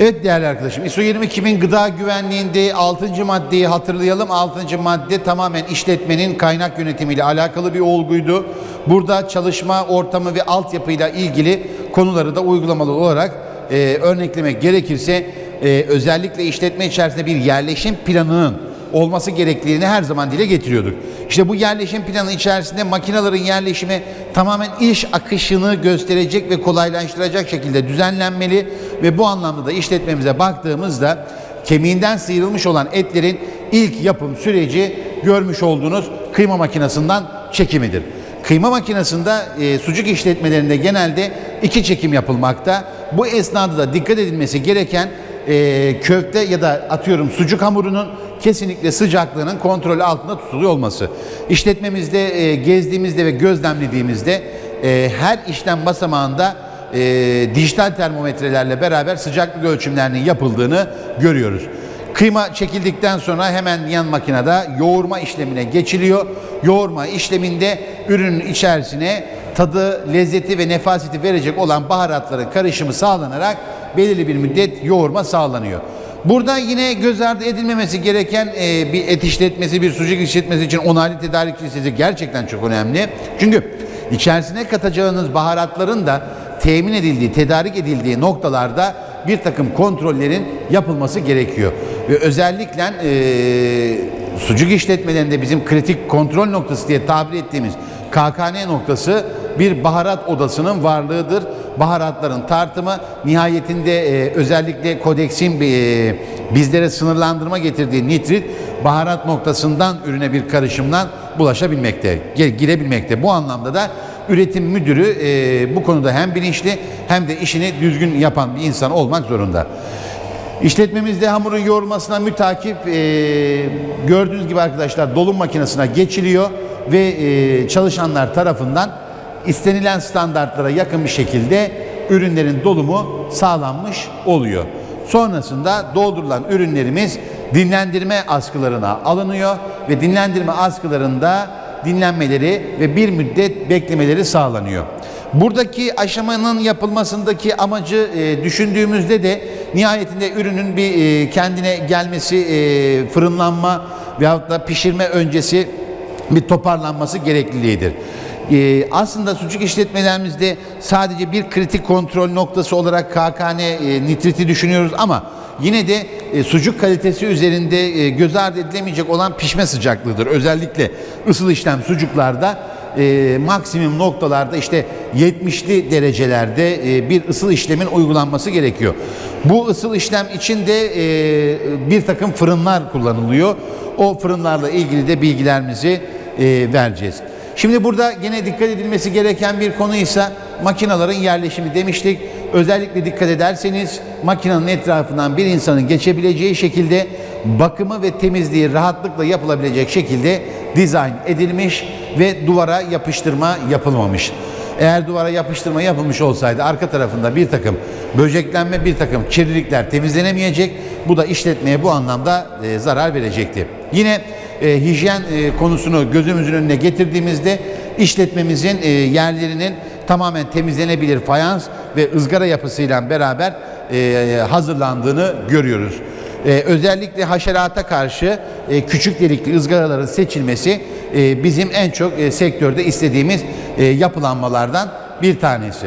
Evet değerli arkadaşım ISO 22000 gıda güvenliğinde 6. maddeyi hatırlayalım. 6. madde tamamen işletmenin kaynak yönetimiyle alakalı bir olguydu. Burada çalışma ortamı ve altyapıyla ilgili konuları da uygulamalı olarak e, örneklemek gerekirse e, özellikle işletme içerisinde bir yerleşim planının olması gerektiğini her zaman dile getiriyorduk. İşte bu yerleşim planı içerisinde makinelerin yerleşimi tamamen iş akışını gösterecek ve kolaylaştıracak şekilde düzenlenmeli ve bu anlamda da işletmemize baktığımızda kemiğinden sıyrılmış olan etlerin ilk yapım süreci görmüş olduğunuz kıyma makinesinden çekimidir. Kıyma makinesinde e, sucuk işletmelerinde genelde iki çekim yapılmakta. Bu esnada da dikkat edilmesi gereken e, köfte ya da atıyorum sucuk hamurunun kesinlikle sıcaklığının kontrol altında tutuluyor olması. İşletmemizde e, gezdiğimizde ve gözlemlediğimizde e, her işlem basamağında dijital termometrelerle beraber sıcaklık ölçümlerinin yapıldığını görüyoruz. Kıyma çekildikten sonra hemen yan makinede yoğurma işlemine geçiliyor. Yoğurma işleminde ürünün içerisine tadı, lezzeti ve nefaseti verecek olan baharatların karışımı sağlanarak belirli bir müddet yoğurma sağlanıyor. Burada yine göz ardı edilmemesi gereken e, bir et işletmesi, bir sucuk işletmesi için onaylı tedarik listesi gerçekten çok önemli. Çünkü içerisine katacağınız baharatların da temin edildiği, tedarik edildiği noktalarda bir takım kontrollerin yapılması gerekiyor. Ve özellikle e, sucuk işletmelerinde bizim kritik kontrol noktası diye tabir ettiğimiz KKN noktası bir baharat odasının varlığıdır. Baharatların tartımı nihayetinde e, özellikle kodeksin e, bizlere sınırlandırma getirdiği nitrit baharat noktasından ürüne bir karışımdan bulaşabilmekte, girebilmekte. Bu anlamda da üretim müdürü e, bu konuda hem bilinçli hem de işini düzgün yapan bir insan olmak zorunda. İşletmemizde hamurun yoğurmasına mütakip e, gördüğünüz gibi arkadaşlar dolum makinesine geçiliyor ve e, çalışanlar tarafından istenilen standartlara yakın bir şekilde ürünlerin dolumu sağlanmış oluyor. Sonrasında doldurulan ürünlerimiz dinlendirme askılarına alınıyor ve dinlendirme askılarında dinlenmeleri ve bir müddet beklemeleri sağlanıyor. Buradaki aşamanın yapılmasındaki amacı e, düşündüğümüzde de nihayetinde ürünün bir e, kendine gelmesi, e, fırınlanma veyahut da pişirme öncesi bir toparlanması gerekliliğidir. Ee, aslında sucuk işletmelerimizde sadece bir kritik kontrol noktası olarak KKN e, nitriti düşünüyoruz ama yine de e, sucuk kalitesi üzerinde e, göz ardı edilemeyecek olan pişme sıcaklığıdır. Özellikle ısıl işlem sucuklarda e, maksimum noktalarda işte 70'li derecelerde e, bir ısıl işlemin uygulanması gerekiyor. Bu ısıl işlem için de e, bir takım fırınlar kullanılıyor. O fırınlarla ilgili de bilgilerimizi e, vereceğiz. Şimdi burada gene dikkat edilmesi gereken bir konu ise makinaların yerleşimi demiştik. Özellikle dikkat ederseniz makinenin etrafından bir insanın geçebileceği şekilde bakımı ve temizliği rahatlıkla yapılabilecek şekilde dizayn edilmiş ve duvara yapıştırma yapılmamış. Eğer duvara yapıştırma yapılmış olsaydı arka tarafında bir takım böceklenme, bir takım kirlilikler temizlenemeyecek. Bu da işletmeye bu anlamda e, zarar verecekti. Yine e, hijyen e, konusunu gözümüzün önüne getirdiğimizde işletmemizin e, yerlerinin tamamen temizlenebilir fayans ve ızgara yapısıyla beraber e, hazırlandığını görüyoruz. Ee, özellikle haşerata karşı e, küçük delikli ızgaraların seçilmesi e, bizim en çok e, sektörde istediğimiz e, yapılanmalardan bir tanesi.